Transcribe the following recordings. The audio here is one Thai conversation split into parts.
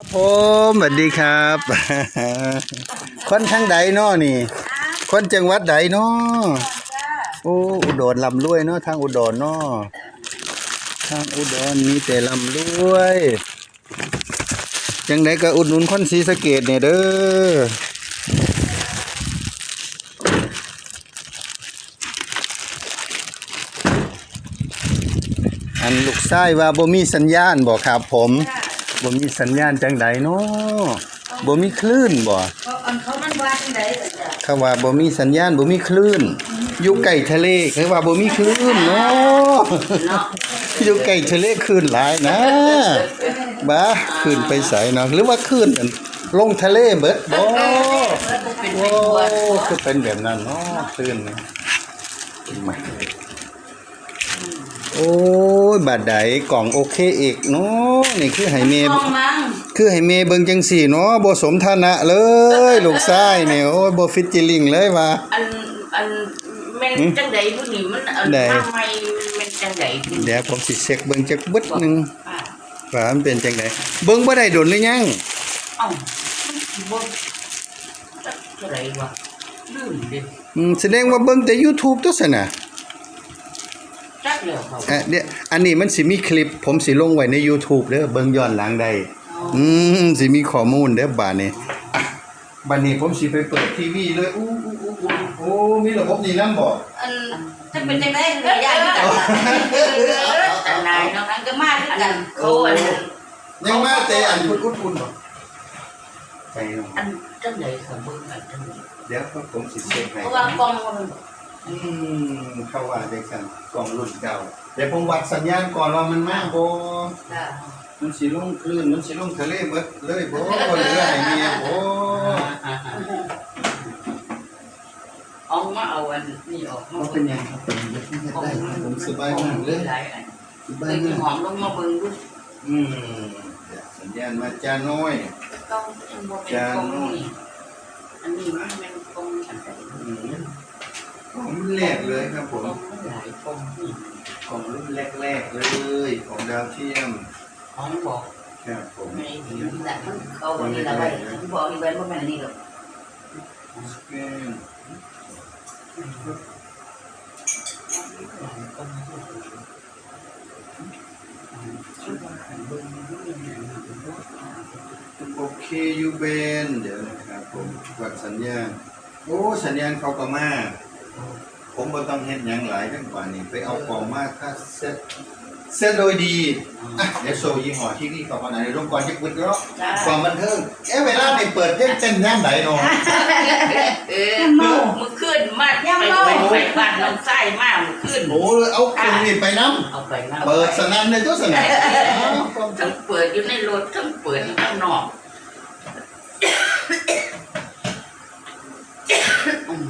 ผมสวัสดีครับ คนทางใดเนาะนี่ คนจังหวัดใดเนาะโอ้อุดรลำรวยเนาะทางอุดรเนาะทางอุดรมีแต่ลำรวยจังไดก็อุดหนุนคนศรีสะเกดเนี่ยเด้ออันลูกชายว่าบ่มีสัญญาณบ่ครับผม บ่มีสัญญาณจังใดเนาะบ่มีคลื่นบ่เขาอันเขามันว่าจังไดล่ะจ้ะเขาว่าบ่มีสัญญาณบ่มีคลื่น อยู่ใกล้ทะเลเขาว่าบ่มีคลื่นเนาะเนาะอยู่ใกล้ทะเลคลื่นหลายนะบ้าคลื่นไปไสเนาะหรือว่าคลื่นอั่นลงทะเลเบิดบ่แล้วก็เป็นไปโอ้ทั่วคือเป็นแบบนั้นเนาะคลื่นนี่มา โอ้ยบาดใดกล่องโอเคอีกเนาะนี่คือให้เมมองมั้งคือให้เมเบิ่งจังสี่เนาะบ่สมฐานะเลย ลูกชายนี่โอ้ยบ่ฟิตจิลิงเลยว่าอันอันแม่นจังไดผู้นี่มันอันใดมาใหม่แม่นจังไดผู้เดี๋ยวผมสิเช็คเบิ่งจักบึดหนึงอ่าว่ามันเป็นจังไดเบิ่งบ่ได้โดนหรือยังเอ้ามันสิบ่จักเท่าไหร่วะลืมดิอืมแสดงว่าเบิ่งแต่ YouTube ตัวซั่นน่ะ จักแล้วเขาอะเดี๋ยวอันนี้มันสิมีคลิป ผมสิลงไว้ใน YouTube เด้อเบิ่งย้อนหลังได้อืมสิมีข้อมูลเด้อบาดนี้อะบัดนี้ผมสิไปเปิดทีวีเลยอู้อู้อู้อู้โอ้มีระบบนี้นำบ่อันจะเป็นจังได๋ก็ย่านกันล่ะแต่นายเนาะมันก็มาด้วยอันกันเขาอันยังมาแต่อันอุ่นๆบ่ไปเนาะอันจังไดเขาเบิ่งอันจังไดเดี๋ยวผมสิเช็คให้เพราะว่ากล้องมัน อืมเข้าว่าจังซั่นกล่องรุ่นเก่าเดี๋ยวผมวัดสัญญาณก่อนว่ามันมาบ่จ้ะมันสิลงคลื่นมันสิลงทะเลเบิดเลยบ่เหลือให้เมียบ่เอามาเอาอันนี่ออกมาบ่เป็นหยังครับผมเฮ็ดได้ครับผมสบายมากเลยหลายอันสบาไปยกินมากหอมลงมาเบิ่งดูอืมเดี๋ยวสัญญาณมาจ้าน้อยต้องยังบ่เป็นกองนี่อันนี้มันเป็นกองอันใดอืม ของแรกเลยครับผกมองหลายกองนี่ของรุ่นแรกๆเลย ของดาวเทียมของบอกครับผมไม่ดีนี่แหละมันเอาอันนี้ละไว้ที่บอกนี่ไว้บ่แม่นอันนี้หรอกสแกนโอเคยูเบนเดี๋ยวนะครับผมวัดสัญญาณโอ้สัญญาณเขาก็มา ผมบ่ต้องเฮ็ดหยังหลายจังกว่านี้ไปเอากล่องมาถ้าเซ็ตเซ็ตโดยดีอะเดี๋ยวโซยี่ห้อที่นี่เขาก็ไหนลงก่อนจะกึดเนาะความบันเทิงเอ๊ะเวลานี่เปิดเพลงเต้นยามไหนเนาะเออมือมือขึ้นมาไปไปไปบ้านน้องไส้มากมือขึ้นโอ้เอาเครื่องนี้ไปนํเอาไปนะเปิดสนั่นเลยตัวสนั่นทั้งเปิดอยู่ในรถทั้งเปิดอยู่ข้างนอกอืม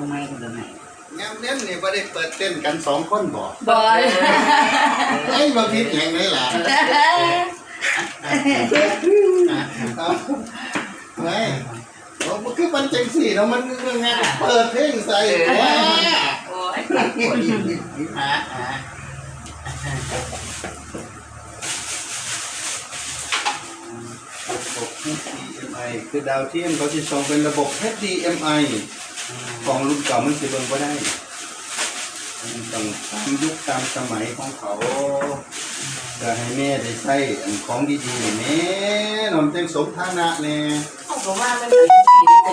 มันเป็นกล้องไม้กันแล้วไงงามเล่นนี่บ่ได้เปิดเต้นกันสองคนบ่บ่ไอ้บ่ผิดหยังเลยล่ะเอาไม่โอ้มันคือมันจังสี่เนาะมันมันงานเปิดเพลงใส่ว้าโอ้ยปวดปวดฮะฮะระบบ HDMI คือดาวเทียมเขาจะส่งเป็นระบบ HDMI ของรุ่นเก่ามันสิเบิ่งบ่ได้มันต้องตามยุคตามสมัยของเขาจะให้แม่ได้ใช้อันของดีๆนี่แม่นอมจังสมฐานะแน่เอาก็ว่ามันเป็นที่นี่แต่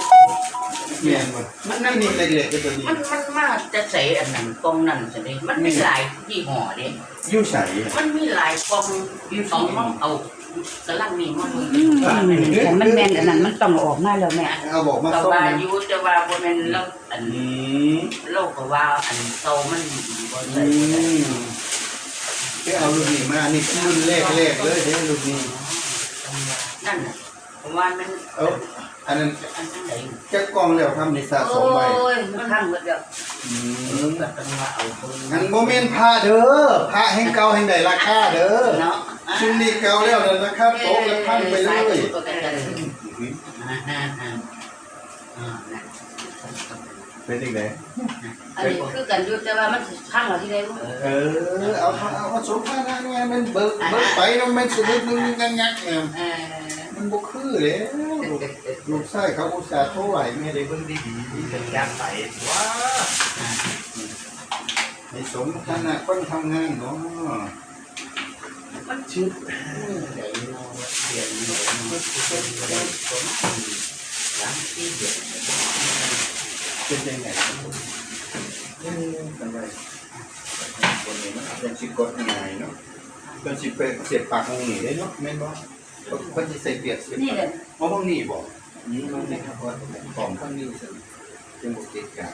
แม่นบ่มันนั่นนี่เล็กๆก็ตัวนี้มันมันมาจะใส่อันนั้นกองนั้นสิเด้มันมีหลายยี่ห้อเด้อยู่ใส่มันมีหลายกองของมันเอา กำลังนี่มันมือแต่มันแม่นอันนั้นมันต้องออกมาแล้วแม่ เอาบอกมาแต่ส่งว่านะอยู่แต่ว่าบ่แม่นเราอันอืมโลกก็ว่าอันโตมันบ่อืได้มไปเอารุ่นนี้มานี่คือรุ่นแรกๆเลยเด้รุ่นนี้นั่นน่ะเพราะว่ามันเอาอันนั้นอันจังได๋จะกล่องแล้วทำในสะสโอ้มไว้ยมันทั้งหมดแล้วอืเออมก็ต้องว่าเอาเบิ่งหันโมเมนต์พระเด้อพระแห่งเก่าแห่งใดราคาเด้อเนาะ ชุดนี้เก่าแล้วนั่นนะครับโตกละพันไปเลยอ่าอ่าอ่าอ่านะเป็นยังไงอันนี้คือกันอยู่แต่ว่ามันสิพังเราที่ใดบ่เออเอาเอาเอาผสมกันนะเนี่ยมันเบิกเบิกไปแล้วมันสุดนึงงักงักเนี่ยเออมันบ่คือเลยลูกลูกชายเขาอุตส่าห์โทรไหวแม่ได้เบิ่งดีดีๆเป็นแก้มใสว้าให้สมขนาดคนทำงานเนาะ มันชืดใหญ่โนเสียงโนมันเป็นอะไรผมหลังที่เดียวเป็นยังไงครับผมเออกันไปคนนี้เนาะเป็นสิกดง่ายเนาะเป็นสิไปเสียบปากของนี่ได้เนาะแม่นบ่เพิ่นสิใส่เปียกเสียบนี่แหละเพราะบางนี่บ่นี่มันนี่ครับว่าของข้างนี้สิเป็นบ่เกะกะ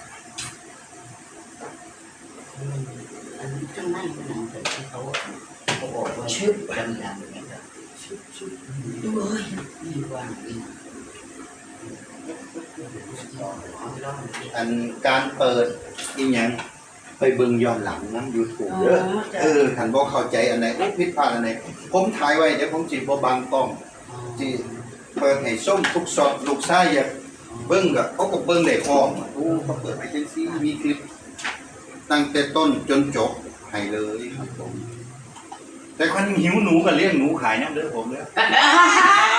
อันนี้ข้างในเป็นหนังแต่ที่เขา เขาบอกว่าชึบดำดำอย่างเงี้ยชึบชึบดูเอ้ยนี่ว่างนี่อันการเปิดอีหยังไปเบิ่งย้อนหลังนํ YouTube เด้อเออคันบ่เข้าใจอันไหนอุ๊ยผิดพลาดอันไหนผมถ่ายไว้เดี๋ยวผมสิบ่บังกล้องสิเปิดให้ส้มทุกสดลูกชายอยากเบิ่งก็เขาก็เบิ่งได้พร้อมโอ้เขาเปิดให้จังซี่มีคลิปตั้งแต่ต้นจนจบให้เลยครับผม แต่คนหิวหนูก็เลี้ยงหนูขายน้ำเด้อผมเด้อ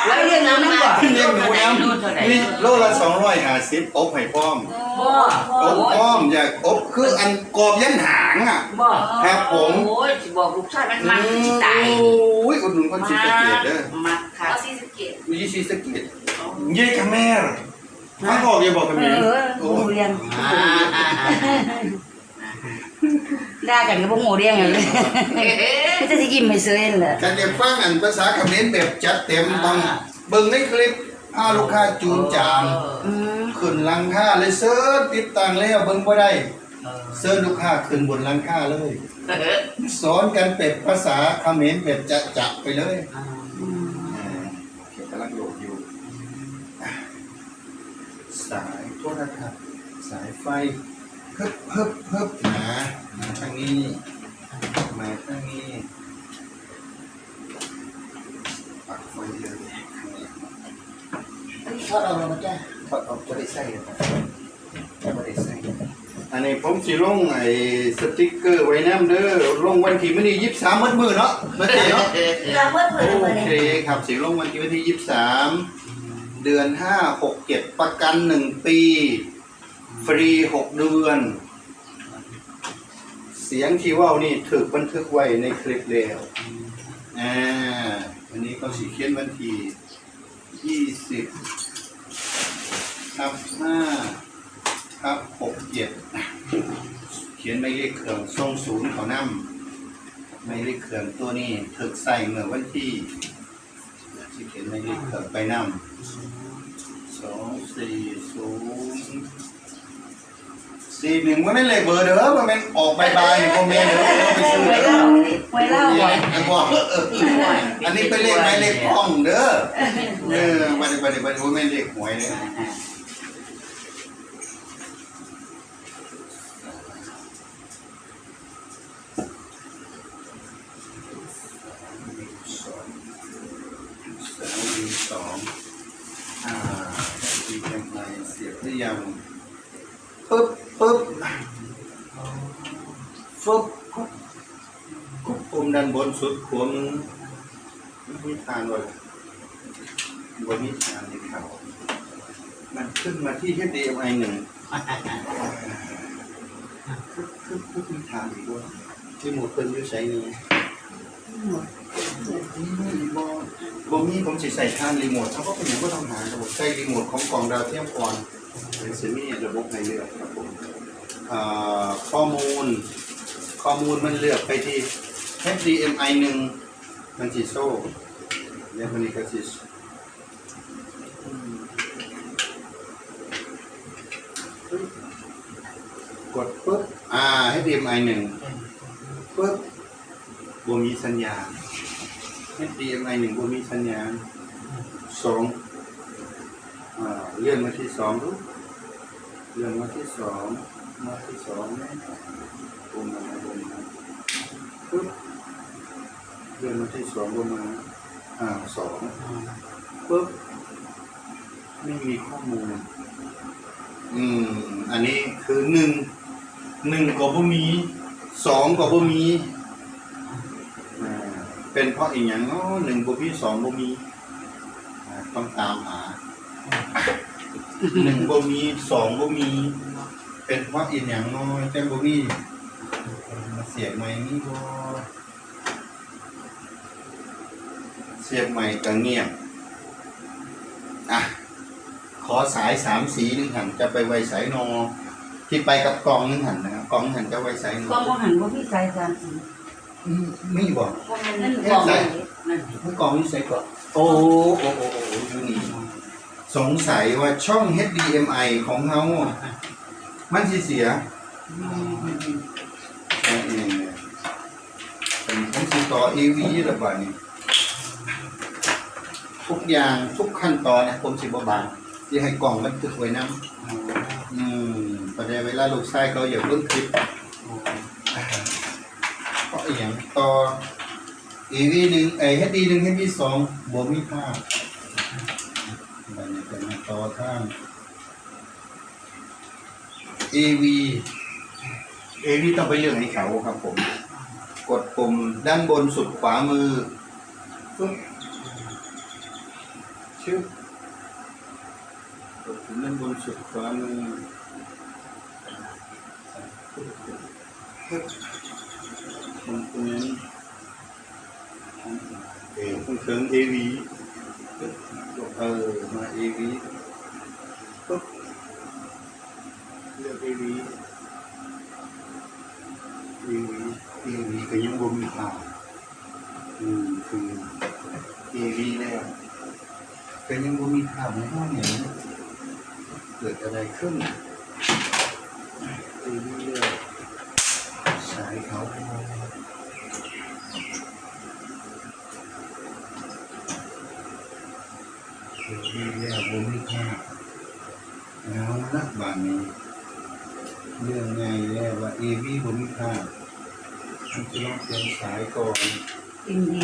ไว้เรื่องนั้นก่อนเลี้ยงหนูน้ำนี่โลละสองร้อยห้าสิบอบให้พร้อมบ่อบพร้อมอยากอบคืออันกรอบยันหางอะบ่ครับผมโอ้ยสิบอกลูกชายมันมันสิตายโอ้ยอุดหนุนคนศรีสะเกดเด้อมักค่ะเอาสี่สิบเกตวิศรีสะเกดเย่กับแม่ฟังออกอย่าบอกกับเอแม่อโอ้บ่เรียนอ่าอ่าอ่า ด่ากันก็บ่ฮู้เรียงเลยเอ๊ะไม่จะสิยิ้มให้เซยแหละการจะฟังอันภาษาเขมรแบบจัดเต็มต้องเบิ่งในคลิปพาลูกค้าจูนจานอืมขึ้นหลังคาเลยเสิร์ชติดตั้งแล้วเบิ่งบ่ได้เสิร์ชลูกค้าขึ้นบนหลังคาเลย สอนกันเป็นภาษาเขมรแบบจะจะไปเลยอืมอ่าเขียนกำลังโหลดอยู่อะสายโทษนะครับสายไฟ เพิ่บเพิ่บเพิ่บหามาทางนี้มาทางนี้ปักไฟเลยอันนี้ทอดเอาแล้วบ่จ้ะทอดออกจะได้ใส่ไม่ได้ใส่อันนี้ผมสิลงไอ้สติ๊กเกอร์ไว้น้ำเด้อลงวันที่มื้อนี้ยี่สิบสามมื้อมือเนาะเมื่อกี้เนาะเราเมื่อเปิดโอเลยเคครับสีลงวันที่วันที่ยี่สิบสามเดือนห้าหกเจ็ดประกันหนึ่งปี ฟรีหกเดือน เสียงที่ว่าวนี่ถูกบันทึกไว้ในคลิปแล้วอ่าวันนี้ก็สีเขียนวันที่ยี่สิบทับห้าทับหกเจ็ดเขียนไม่เลขเครื่องทรงศูนย์เขานำไม่ได้เครื่องตัวนี้ถึกใส่เมื่อวันที่ที่เขียนไม่ได้เครื่องไปนำสองสี่ศูนย์ สี่หนึ่งมันไม่เลขเบอร์เด้อมันเป็นออกใบใบคอมเมนต์เด้อไปซื้อไว้เด้เล่าไว้เล่าก่อนไอ้บอกเอออันนี้เป็นเลขหมเลขห้องเด้อเออไปดนี้บัดนี้บัดนี้ว่าแม่เลขหวยเลยสองสามดีสองอ่าดีเอ็มไอเสียบหรือยังปึ๊บปึ๊บฟึบปุ๊บควบคุมด้า นสุดขวมไม่มีทางเลยบนนี้ทางในเขามันขึ้นมาที่ HDMI หนึ่งคึบคึบคึบมีทางอีกด้วยที่หมดเป็นอยูใช้นี้บ่บ่มีผมสิใส่ทางรีโมทเขาก็เป็นอย่างก็ต้องหาระบบใช้รีโมทของกล่องดาวเทียมก่อนเป็นสิมีระบบให้เลือกครับผมข้อมูล ข้อมูลมันเลือกไปที่ HDMI หนึ่งมันสิโซ่แล้วมันนี่ก็สิอืมกดปุ๊บ อ่า HDMI หนึ่งปุ๊บบ่มีสัญญาณ HDMI หนึ่งบ่มีสัญญาณสองอ่าเลื่อนมาที่สองดูเลื่อนมาที่สองมาที่สองนะบนมาบนมาปุ๊บ เลื่อนมาที่สองบนมาอ่าสองปุ๊บไม่มีข้อมูล อืม อันนี้คือหนึ่งหนึ่งก็บ่มีสองก็บ่มีอ่าเป็นเพราะอีกอย่างเนาะหนึ่งบ่มีสองบ่มีอ่าต้องตามหาหนึ่งบ่มีสองบ่มี เป็นเพราะอีกอย่างน้อยแต่บ่มีมาเสียบใหม่นี่บ่เสียบใหม่ก็เงียบ อะ ขอสายสามสีหนึ่งหันจะไปไว้สายนอ ที่ไปกับกองหนึ่งหันนะครับกองหนึ่งหันจะไว้สายนกล้อองบ่หันบ่มีสายสามสีอืมไม่บอกบ่แม่นนั่นกล้องนี่นั่นเมื่อกองนี่ใส่ก่อนโอ้โอ้โอ้โอ้อยู่นี่สงสัยว่าช่อง HDMI ของเฮามันสิเสียเออเออเป็นผมสิต่อ AV ระบาดนี่ ทุกอย่างทุกขั้นตอนเนี่ยผมสิบ่บางที่ให้กล่องมันทึกไว้นํอืมประเดี๋ยวเวลาลูกชายเขาอยากเบิ่งคลิปเพราะอหย่างต่อ AV หนึ่งไอ้ HD หนึ่ง HD สองบ่มีภาพบัดนี้ก็มาต่อทาง AV AV ต้องไปเรื่องให้เขาครับผม กดปุ่มด้านบนสุดขวามือ chứ. Rồi chúng nên bông sụp qua komponen về phương hướng AV tổng hợp mà AV tốt. Được AV AV AV cái nhóm bông mình vào ừ, thì AV đây แล้วก็ยังบ่มีข่าวในห้องเนี่ยเกิดอะไรขึ้น AV แล้วสายเขาพอดีแล้วผมมีค่าแล้วนะบางนี้เรื่องไงแล้วว่าเอวีผมมีค่ามันจะต้องเป็นสายก่อนอินดี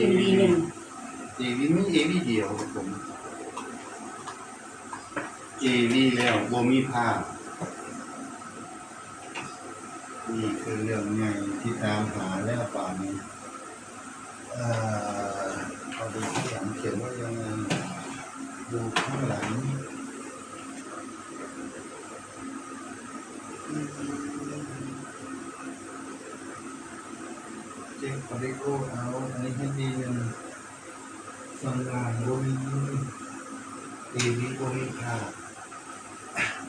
อินดีหนึ่ง เอวีมีเอวีเดียวครับผมเอวีแล้วบ่มีภาพนี่คือเรื่องไงที่ตามหาแล้วป่านนี้เอ่อเอาดูที่หลังเขียนว่ายังไงดูข้างหลังเจ๊ขอได้โก้เอาอันนี้ให้ดีหนึ่ง สองลางโบมีตีนี้โบมีค่ะ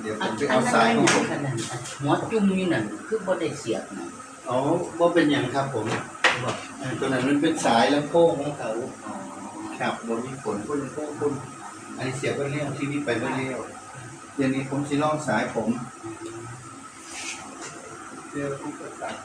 เดี๋ยวผมไปเอาสายของผมขนาดหัวจุ่มนี่นั่นคือบ่ได้เสียบนะอ๋อบ่เป็นอย่างครับผมบอกเออตัวนั้นมันเป็นสายลำโพงของเขาอ๋อครับโบมีผลพุ่นพุ่นพุ่นอันนี้เสียบไปเลี้ยวทีนี้ไปไปเลี้ยวเดี๋ยวนี้ผมสิลองสายผมเดี๋ยวผมก็ตัด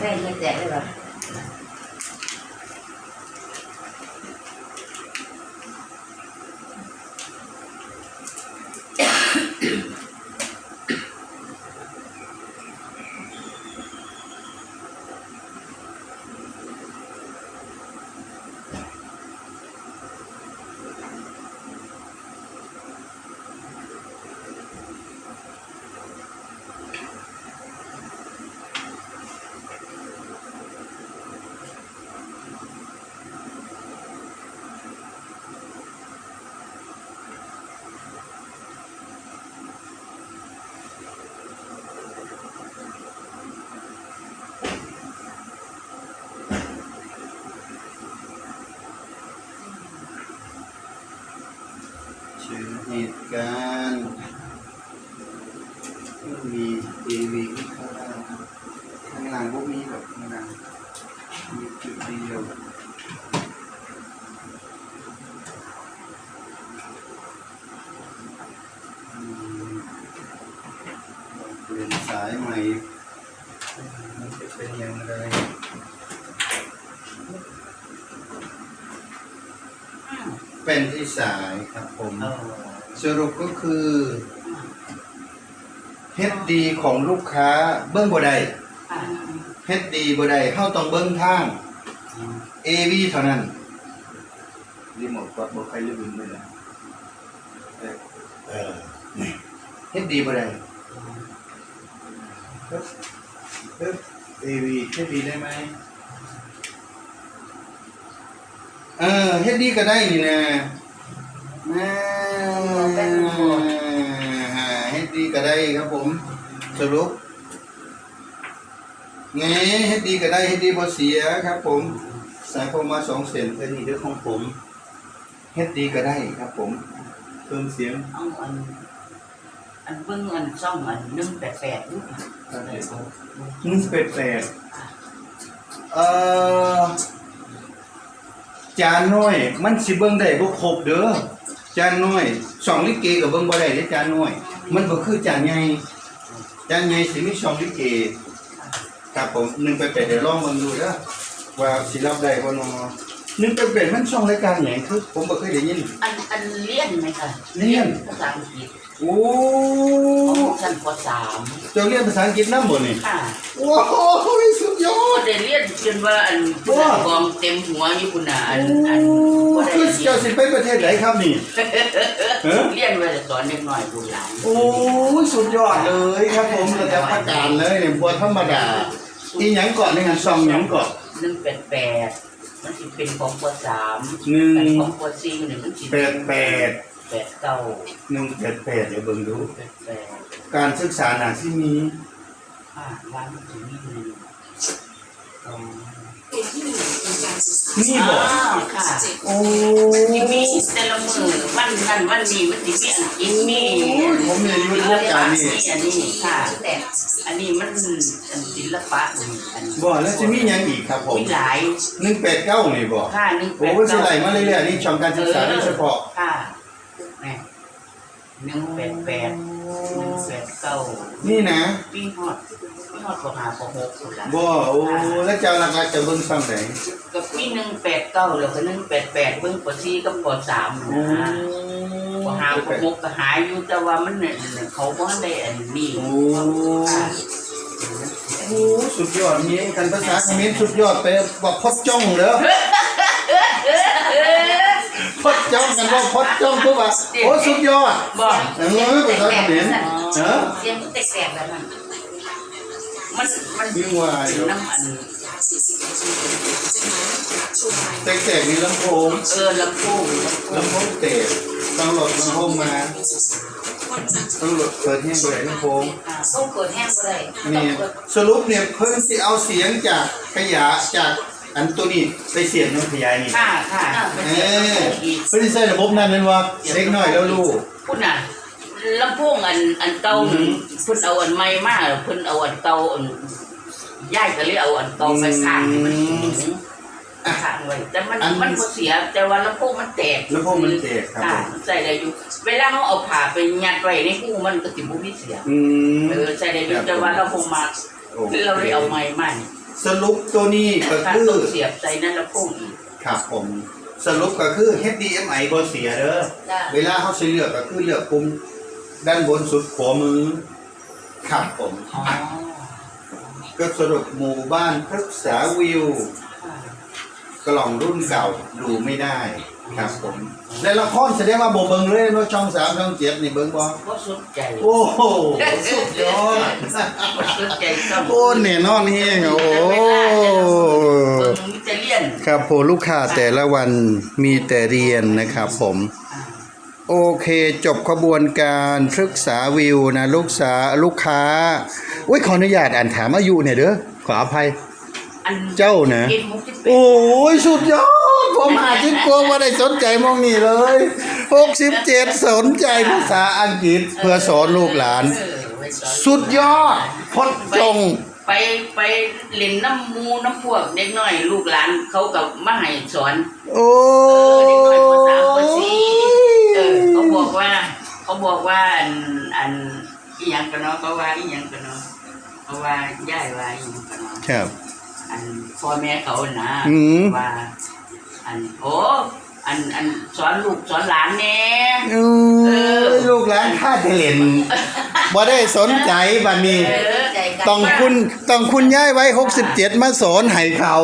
กาแฟเย็นแตกได้บ่เชิญ เหตุการณ์ไม่มีเอวีที่ข้างล่างข้างล่างพวกนี้แบบข้างล่างมีจุดเดียวอืมเปลี่ยนสายใหม่อืมเป็นที่สายครับผมเออ สรุปก็คือเฮ็ดดีของลูกค้าเบิ้งบ่ได้อ่าเฮ็ดดีบ่ได้เฮาต้องเบิ้งทาง AV เท่านั้นรีโมทก็บ่ค่อยลืมเลยนะเออเออนี่เฮ็ดดีบ่ได้เอ๊บเอ๊บ AV เฮ็ดดีได้ไหมเออเฮ็ดดีก็ได้นี่นะอ่า เฮ็ดดีก็ได้ครับผม สรุปไงเฮ็ดดีก็ได้เฮ็ดดีบ่เสียครับ ผม สายผมมาสองเส้นเป็นนี่เด้อของผมเฮ็ดดีก็ได้ครับ ผมเพิ่มเสียงเอาอันอันเบิ่งอันซ่องอันหนึ่งแปดแปดลูกหนึ่งเป็ดแปดเอ่อจานน้อย มันสิเบิ่งได้บ่ครบเด้อ จานน้อยสองลิเกก็เบิ่งบ่ได้เด้อจานน้อย มันบ่คือจานใหญ่จานใหญ่สิมีสองลิเกครับผมหนึ่งเป็ดแปดเดี๋ยวลองเบิ่งดูเด้อว่าสิรับได้บ่เนาะหนึ่งเป็ดแปดมันช่องรายการหยังคือผมบ่เคยได้ยินอันอันเลี่ยนไหมคะเลี่ยนภาษาอังกฤษ โอ้ของชั้นปสามเจ้าเรียนภาษาอังกฤษนำบ่นี่ค่ะว้าวสุดยอก็ดได้เรียนจนว่าอันผู้นั้นกองเต็มหัวอยู่คุณน่ะอันอันบ่ได้คือเรียเจ้านสิไปประเทศไหนครับนี่เอ้อเรียนไว้แต่สอนเด็กน้อยลูกหลานโอ้ยสุดยอดเลยครับผมระดับประกาศเลยเนี่ยบัวธรรมดาอีหยังก่อนในงานซองหยังก่อนหนึ่งแปดแปดมันสิเป็นของปสามหนึ่งอันของปสี่หนึ่งมันสิแปดแปด แปดเก้าหนึ่งแปดแปดเดี๋ยวเบิ่งดู แปดแปดการศึกษาหนาที่มีอ่าร้านมันสิมีหนึ่งสองนี่บอกอ้าวค่ะโอ้ที่มีแต่ละมือวันนั้นวันนี้มันสิมีอันกินมีผมเนี่ยอยู่ในวงการนี่อันนี้ค่ะ แต่อันนี้มันอันศิลปะนี่อันบอกแล้วจะมีหยังอีกครับผมมีหลายหนึ่งแปดเก้านี่บอกค่ะหนึ่งแปโอ้ดยสิไหลมาเรื่อยๆนี่ช่องการศึกษาโดยเฉพาะ ค่ะแม่ หนึ่งแปดแปดหนึ่งแปดเก้านี่นะปีฮอดปีฮอดปหาปหกคนละบ่โอ้แล้วเจ้าหลักๆจะเบิ่งช่องไหนกับปีหนึ่งแปดเก้าแล้วก็หนึ่งแปดแปดเบิ่งปสี่กับปสามโอ้นะปหาปหกก็หายอยู่แต่ว่ามันเนี่ยเขาบ่ได้อันนี้โอ้ค่ะโอ้สุดยอดมีกันภาษาเขมรสุดยอดไปบอกพดจ้องเหรอพด จ้องกันว่าพดจ้องปุ๊บอะโอ้สุดยอดบอกเออภาษาเขมรเออเสียงแตกๆแบบนั้นมันมันยิ่งว่าอยู่น้ำอันแตกๆมีลำโพงเออลำโพงลำโพงลำโพงเตะต้องโหลดลำโพงมาต้องโหลดเปิดให้เปิดลำโพงอ่าต้องเปิดแห้งก็ได้ต้อนี่งเปิดสรุปเนี่ยเพิ่นสิเอาเสียงจากขยะจาก อันตัวนี้ไปเสียบน้ำขยายนี่ค่ะค่ะมันเอเสียงลำอโพงอีกเพิ่นสิใส่ระบบนั้นแม่นบ่เล็กน้อยแล้วลูก พุ่นน่ะลำโพงอันอันเก่าอืม เพิ่นเอาอันใหม่มาเพิ่นเอาอันเก่าอันย้ายก็เลยเอาอันเก่าไปข้างให้มันสูงข้างไว้แต่มัน มันบ่เสียแต่ว่าลำโพงมันแตกลำโพงมันแตกครับค่ะผมใส่ได้อยู่เวลาเขาเอาผ้าไปยัดไว้ในหูมันก็สิบ่มีเสียงอืม เออใส่ได้อยู่แต่ว่าเราคงมาโอคเราได้เอาไม้มานี่ สรุปตัวนี้ก็ถ้าคือ ต้องเสียบใส่นั่นลำโพงอีกครับผมสรุปก็คือ HDMI บ่เสียเด้อจ้าเวลาเขาสิเลือกก็คือเลือกปุ่มด้านบนสุดขวามือครับผมอ๋ออะก็สรุปหมู่บ้านพฤกษาวิว กล่องรุ่นเก่าดูไม่ได้ ครับผมในละครแสดงว่าโบเบิงเลยเนาะช่องสามช่องเจ็ดนี่เบิงบ่บ่สนใจโอ้โหสุดยอดบ่สนใจซ้ำโอ้แน่นอนเฮงโอ้เบิ่งมิจะเลียนครับผมลูกค้าแต่ละวันมีแต่เรียนนะครับผมโอเคจบขบวนการพฤกษาวิวนะลูกสาลูกค้าอุ้ยขออนุญาตอ่านถามอายุเนี่ยเด้อขออภัยอันเจ้านะเฮ็ดมุกที่เป็นโอ้ยสุดยอด ผมหาจิ้งกลัวว่าได้สนใจมองนี่เลย67สนใจภาษาอังกฤษเพื่อสอนลูกหลานเออไว้สอนสุดยอดพดจง ไปไปเล่นน้ำหมูน้ำพวกเด็กน้อย ลูกหลานเขากับมาให้สอนโอ้เด็กน้อยภาษาภาษีเออเขาบอกว่า เขาบอกว่าอันอันอีหยังกันเนาะเขาว่าอีหยังกันเนาะเขาว่าย่ายว่าอีหยังกันเนาะครับออันพ่อแม่เขานะอืม ว่า อันโอ้อันอันสอนลูกสอนหลานแน่เอ้ยลูกหลานข้าจะเล่นบ่ได้สนใจบัดนี้เออใจกันต้องคุณต้องคุณย้ายไว้ 67 มาสอนให้เขา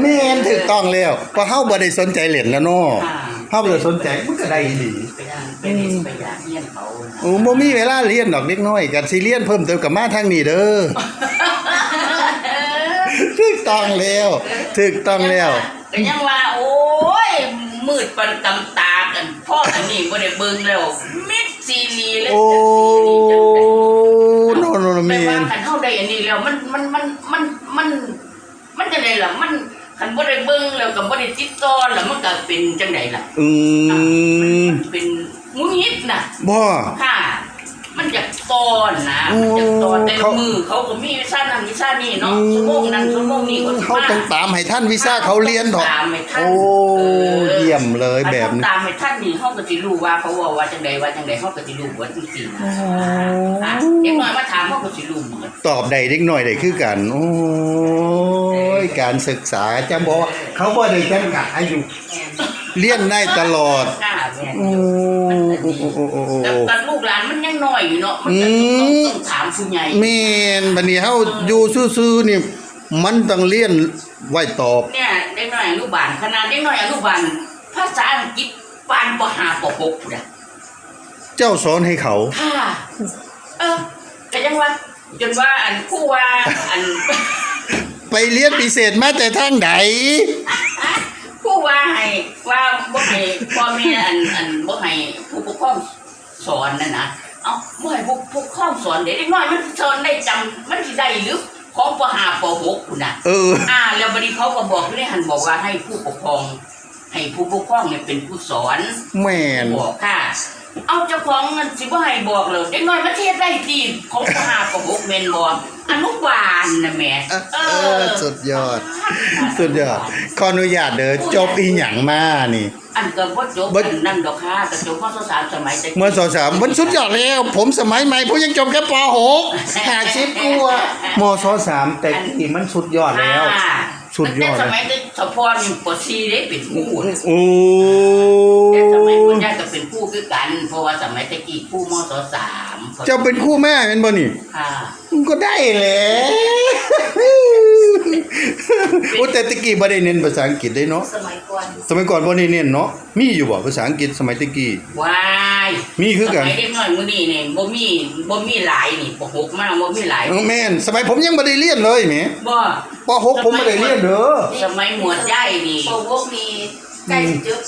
แม่นถูกต้องแล้วเพราะเฮาบ่ได้สนใจเล่นแล้วเนาะอ่าเฮาบ่ได้สนใจมันก็ได้ดีไปย่างไปเล่นไปย่างเฮียนเขานะโอ้บ่มีเวลาเรียนดอกเล็กน้อยกันสิเรียนเพิ่มเติมกับมาทางนี้เด้อถูกต้องแล้วถูกต้องแล้ว ก็ยังว่าโอ้ ยมืดปันกำตากันพ่ออันนี้บ่ได้เบิ่งแล้วมิดซีรีส์เลยโอ้จังใดโนโนโนแต่แม่ว่าน คันเฮาได้อันนี้แล้วมันมันมันมันมันมันจังไดล่ะมันคันบ่ได้เบิ่งแล้วก็บ่ได้ติดต่อแล้วมันก็เป็นจังไดล่ะอืมเป็นงุนงิดน่ะบ่ ค่ะ มันจะตอนนะโอ้มันจะตอนแต่เขามือเขาก็มีวิชานั้นวิชานี้เนาะอืม ชั่วโมงนั้นชั่วโมงนี้เขาสิเขามาต้องตามให้ท่านวีซ่าเขาเรียนเถอะตามให้ท่านโอ้ เยี่ยมเลยแบบนี้นี้ตามให้ท่านนี่เขาก็สิรู้ว่าเขาว่าว่าจังใดว่าจังใดเขาก็สิรู้ว่าจริงๆนะอะเด็กน้อยมาถามเขาก็สิรู้เหมือนตอบได้เล็กน้อยได้คือกัน โอ้ยการศึกษาจะบอกว่าเขาบ่ได้จำกัดอายุเรียนได้ตลอดหน้าแม่โอ้โอ้โอ้โอ้โอ้โอ้ แต่กับลูกหลานมันยังน้อยอยู่เนาะมันก็ต้องอืมต้องถามผู้ใหญ่ แม่นบัดนี้เฮาอยู่ซื่อๆนี่ มันต้องเรียนไว้ตอบ เนี่ยเด็กน้อยอนุบาลขนาดเด็กน้อยอนุบาล ภาษาอังกฤษปานปห้าปหกพุ่นน่ะเจ้าสอนให้เขาค่ะเออก็ยังว่าจนว่าอันผู้ว่าอันไปเรียนพิเศษมาแต่ทางใดผู้ว่าให้ว่าบ่ให้พ่อแม่อันอันบ่ให้ผู้ปกครองสอนนั่นนะเอ้าบ่ให้ผู้ปกครองสอนเด็กน้อยมันสอนได้จำมันสิได้หรือของปห้าปหกพุ่นน่ะเอออ่า แล้วบัดนี้เขาก็บอกเลยหันบอกว่าให้ผู้ปกครอง ให้ผู้ปกครองเนี่ยเป็นผู้สอนแม่นบอกค่ะ เอาเจ้าของเงินสิบ่ให้บอกเลยเด็กน้อยประเทศได้ดีของปห้าปหกแม่นบ่อนุบาลน่ะแหม่เออเออสุดยอด สุดยอด ขออนุญาตเด้อจบอีหยังมานี่ อันก็บ่จบบ่อันนั่นดอกค่ะก็จบมสามสมัยแต่เมื่อสองสามมันสุดยอดแล้ว ผมสมัยใหม่ผมยังจบแค่ป .6 หาชิปกลัวมสสามแต่ที่มันสุดยอดแล้วอ่า สุดยอดแต่สมัยแต่สพรนี่ปสี่ได้เป็นผู้นะโอ้แต่สมัยคุณย่าก็เป็นผู้คือกัน เพราะว่าสมัยตะกี้ผู้มสสามเจ้าเป็นคู่แม่เป็นบ่นี่ค่ะมันก็ได้แหละ โอ้แต่ตะกี้บ่ได้เน้นภาษาอังกฤษได้เนาะสมัยก่อนสมัยก่อนบ่ได้เน้นเนาะมีอยู่บ่ภาษาอังกฤษสมัยตะกี้วายมีคือกันสมัยเด็กน้อยมื้อนี้นี่บ่มีบ่มีหลายนี่ปหกมาบ่มีหลายเออแม่นสมัยผมยังบ่ได้เรียนเลยแหมบ่ป .6 ผมบ่ได้เรียนเด้อสมัยหมวดใหญ่นี่โปรโวกมีใกล้สิจบ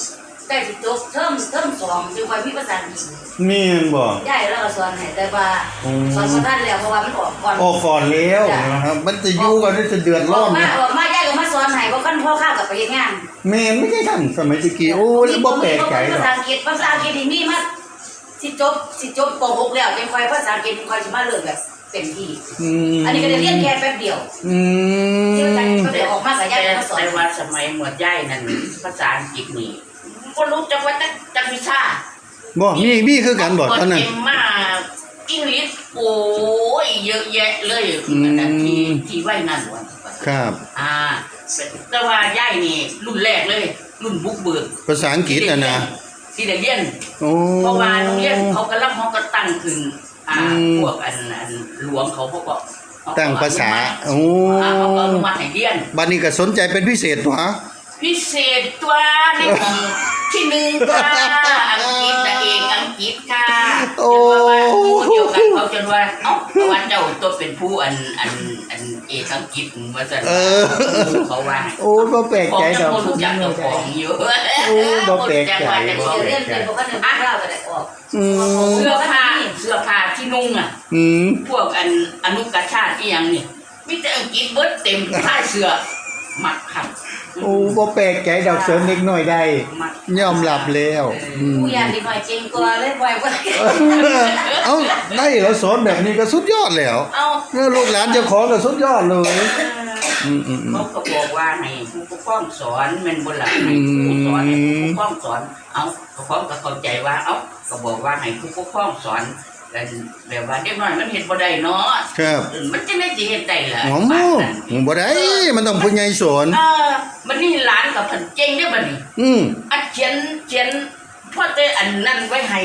ใกล้สิจบเทอมเทอมสองจึงไปพิภาษาอังกฤษแม่นบ่ได้แล้วก็สอนให้แต่ว่าอืมสอนบ่ทันแล้วเพราะว่ามันออกก่อนออกก่อนแล้วนะครับ มันจะอยู่กันนี่จะเดือดอร้ออนกมานะออกมาได้ก็มาสอนให้บ่คันพ่อข้าวกับไปเฮ็ดงานแม่นไม่ใช่ท่านสมัยตะกี้โอ้แล้วบ่แปลกใจหรภาอกษาอังกฤษภาษาอังกฤษนี่มีมาสิจบสิจบป .6 แล้วจังค่อยภาษาอังกฤษค่อยสิมาเริ่มแบบเต็มที่อืมอันนี้ก็ได้เรียนแค่แป๊บเดียวอืมที่ภาษาอังกฤษก็ได้ออกมาก็แต่ย้ายมาสอนแต่ว่าสมัยหมวดใหญ่นั่นภาษาอังกฤษนี่ บ่รู้จักว่าจักจักวิชาบ่มีมีคือกันบ่ตอนนั้นเก่งมากอังกฤษโอ้ยเยอะแยะเลยอืมอันที่ที่ไว้นั่นวันครับ อ่าเป็นแต่ว่าย่ายนี่รุ่นแรกเลย รุ่นบุกเบิกภาษาอังกฤษน่ะนะที่ได้เรียนโอ้เพราะว่าโรงเรียนเขากำลังเขาก็ตั้งขึ้นอ่าอืมพวกอันอันหลวงเขาเขาก็เขก็ตั้งภาษาโอ้อ่าเขาก็อนุมัติให้เรียนบัดนี้ก็สนใจเป็นพิเศษตัวฮะ พิเศษตัวในของที่หนึ่งค่ะอังกฤษแต่เองอังกฤษค่ะโอ้เห็นว่าผู้เดียวกันเขาจนว่าเอ้าเพราะว่าเจ้าตัวเป็นผู้อันอันอันเอกอังกฤษว่าจะเออเขาว่าโอ้บ่แปลกของใจดจะอกคนรู้จักเจ้าของอยู่โอ้บ่แปลกใจบ่เดี๋ยวรู้จักว่าเรียเจ้านของเรียนบ่คันนึงข้าวก็ได้ออกอืมเสื้อผ้าเสื้อผ้าที่นุ่งอะอืมพวกอันอนุกาชาติอีหยังนี่มีแต่อังกฤษเบิดเต็มท้ายเสื้อมักครับ โอ้บ่แปลกใจดอกเสริมเล็กน้อยได้มักยอมรับแล้วอืมผู้ยานดีหน่อยเก่งกว่าเลยปล่อยไว้เอ้าได้แล้วสอนแบบนี้ก็สุดยอดแล้วเอาเมื่อลูกหลานเจ้าของก็สุดยอดเลยอืมอืมอืม เขาก็บอกว่าให้ผู้ปกครองสอนแม่นบ่ล่ะให้ผู้สอนให้ผู้ปกครองสอน เอาผู้ปกครองก็เข้าใจว่า เอ้าก็บอกว่าให้ผู้ปกครองสอน แต่แบบว่าเด็กน้อยมันเห็นบ่ได้เนาะครับเออมันจะได้สิเฮ็ดได้ล่ะโอ้บ้านนั้นบ่ได้มันต้องผู้ใหญ่สอนเออมันนี่หลานกับเพิ่นเก่งเด้อบัดนี้ อืมอันเขียนเขียนพ่อแต่อันนั้นไว้ให้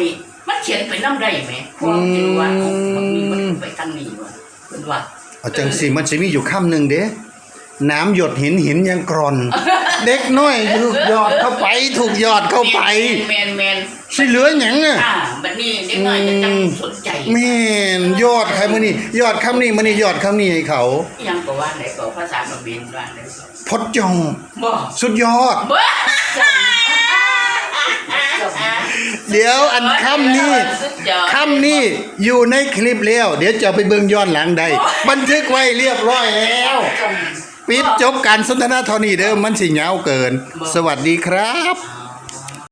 มันเขียนไปนำได้ไหมพ่อจะรู้ว่าเอาบางทีมันไปทางนี้ว่าเพิ่นว่าเอาจังสิมันสิมีอยู่ค่ำหนึงเด้ น้ำหยดหินหินยังกร่อน เด็กน้อยถูกหยอดเข้าไป ถูกหยอดเข้าไปแม่นแม่นสิเหลือหยังอะอ่าบัดนี้เด็กน้อยจะจังสนใจแม่นยอดใครมื้อนี้ยอดคำนี้มื้อนี้ยอดคำนี้ให้เขาอิหยังก็ว่าไหนก็ภาษาเขมรว่าไหนก็พดจองบ่สุดยอด บ่เดี๋ยวอันคำนี้สุดยอดคำนี้อยู่ในคลิปแล้ว เดี๋ยวจะไปเบิ่งย้อนหลังได้บันทึกไว้เรียบร้อยแล้ว ปิดจบการสนทนาเท่านี้เด้อมันสิเหงาเกิน สวัสดีครับ